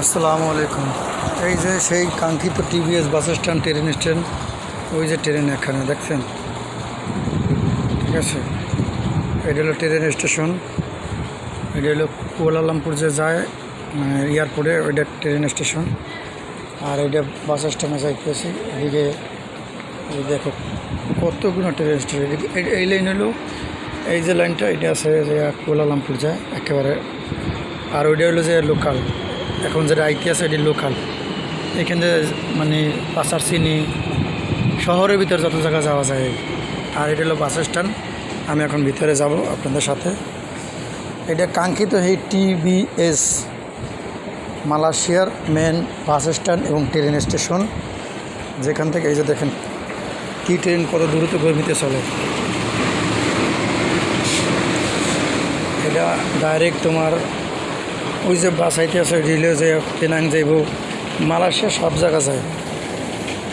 আসসালামু আলাইকুম। এই যে সেই কাঙ্ক্ষিত TVS bus stand train stand ওই যে ট্রেন এখানে দেখছেন? ঠিক আছে? এটা হলো ট্রেন স্টেশন, এটা হলো কুয়ালালামপুর যে যায় এয়ারপোর্টে, ওইটা ট্রেন স্টেশন। আর ওইটা বাস স্ট্যান্ডে যাইতেছি এদিকে দেখো, কতগুলো ট্রেন স্টেশন। এই লাইন হলো, এই যে লাইনটা, এটা আছে যে কুয়ালালামপুর যায়, একেবারে। আর ওইটা হলো যে লোকাল। এখন যেটা আইটি আছে এটি লোকাল। এখানে মানে পাচার চিনি শহরের ভিতরে যত জায়গা যাওয়া যায়। আর এটা হলো বাস স্ট্যান্ড। আমি এখন ভিতরে যাব আপনাদের সাথে। এটা কাঙ্ক্ষিত এই টিবিএস মালয়েশিয়ার মেন বাস স্ট্যান্ড এবং ট্রেন স্টেশন। যেখান থেকে এই যে দেখেন, কি ট্রেন কত দ্রুত গর্মিতে চলে। এটা ডাইরেক্ট তোমার ওই যে বাসাইতে আছে রিলে যে কেনাং যাইব মালয়েশিয়া সব জায়গা যায়।